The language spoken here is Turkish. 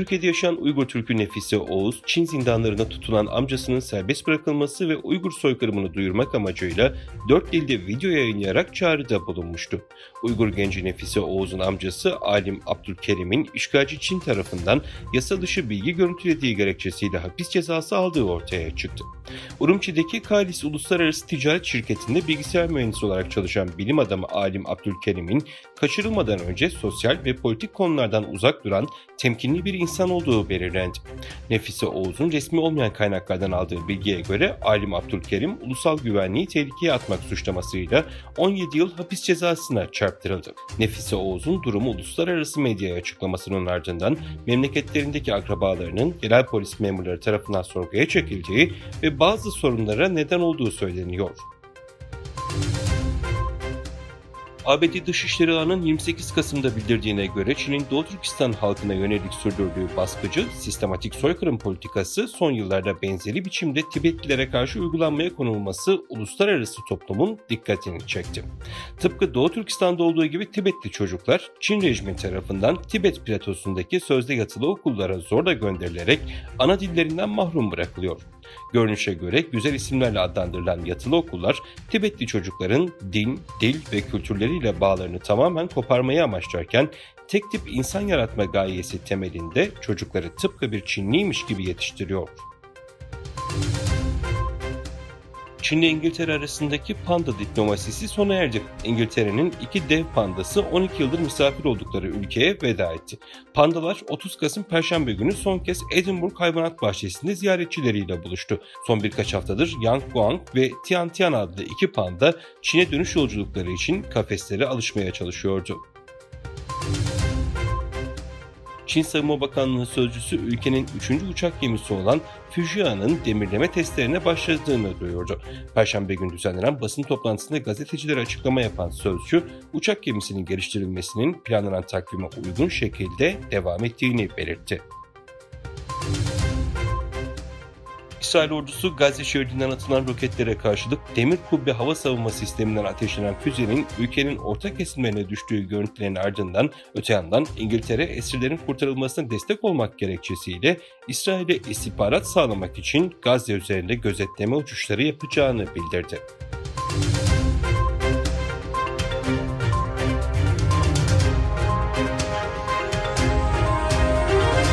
Türkiye'de yaşayan Uygur Türk'ü Nefise Oğuz, Çin zindanlarında tutulan amcasının serbest bırakılması ve Uygur soykırımını duyurmak amacıyla dört dilde video yayınlayarak çağrıda bulunmuştu. Uygur genci Nefise Oğuz'un amcası Alim Abdülkerim'in işgalci Çin tarafından yasa dışı bilgi görüntülediği gerekçesiyle hapis cezası aldığı ortaya çıktı. Urumçi'deki Kalis Uluslararası Ticaret Şirketi'nde bilgisayar mühendisi olarak çalışan bilim adamı Alim Abdülkerim'in kaçırılmadan önce sosyal ve politik konulardan uzak duran temkinli bir insan olduğu belirlendi. Nefise Oğuz'un resmi olmayan kaynaklardan aldığı bilgiye göre Alim Abdülkerim ulusal güvenliği tehlikeye atmak suçlamasıyla 17 yıl hapis cezasına çarptırıldı. Nefise Oğuz'un durumu uluslararası medyaya açıklamasının ardından memleketlerindeki akrabalarının genel polis memurları tarafından sorguya çekildiği ve bazı sorunlara neden olduğu söyleniyor. ABD Dışişleri Ağı'nın 28 Kasım'da bildirdiğine göre Çin'in Doğu Türkistan halkına yönelik sürdürdüğü baskıcı, sistematik soykırım politikası son yıllarda benzeri biçimde Tibetlilere karşı uygulanmaya konulması uluslararası toplumun dikkatini çekti. Tıpkı Doğu Türkistan'da olduğu gibi Tibetli çocuklar Çin rejimi tarafından Tibet platosundaki sözde yatılı okullara zorla gönderilerek ana dillerinden mahrum bırakılıyor. Görünüşe göre güzel isimlerle adlandırılan yatılı okullar Tibetli çocukların din, dil ve kültürleriyle bağlarını tamamen koparmayı amaçlarken tek tip insan yaratma gayesi temelinde çocukları tıpkı bir Çinliymiş gibi yetiştiriyor. Çin ile İngiltere arasındaki panda diplomasisi sona erdi. İngiltere'nin iki dev pandası 12 yıldır misafir oldukları ülkeye veda etti. Pandalar 30 Kasım Perşembe günü son kez Edinburgh Hayvanat Bahçesi'nde ziyaretçileriyle buluştu. Son birkaç haftadır Yang Guang ve Tian Tian adlı iki panda Çin'e dönüş yolculukları için kafeslere alışmaya çalışıyordu. Çin Savunma Bakanlığı sözcüsü ülkenin 3. uçak gemisi olan Fujian'ın demirleme testlerine başladığını duyurdu. Perşembe günü düzenlenen basın toplantısında gazetecilere açıklama yapan sözcü, uçak gemisinin geliştirilmesinin planlanan takvime uygun şekilde devam ettiğini belirtti. İsrail ordusu Gazze şeridinden atılan roketlere karşılık demir kubbe hava savunma sisteminden ateşlenen füzenin ülkenin orta kesimlerine düştüğü görüntülerin ardından öte yandan İngiltere esirlerin kurtarılmasına destek olmak gerekçesiyle İsrail'e istihbarat sağlamak için Gazze üzerinde gözetleme uçuşları yapacağını bildirdi.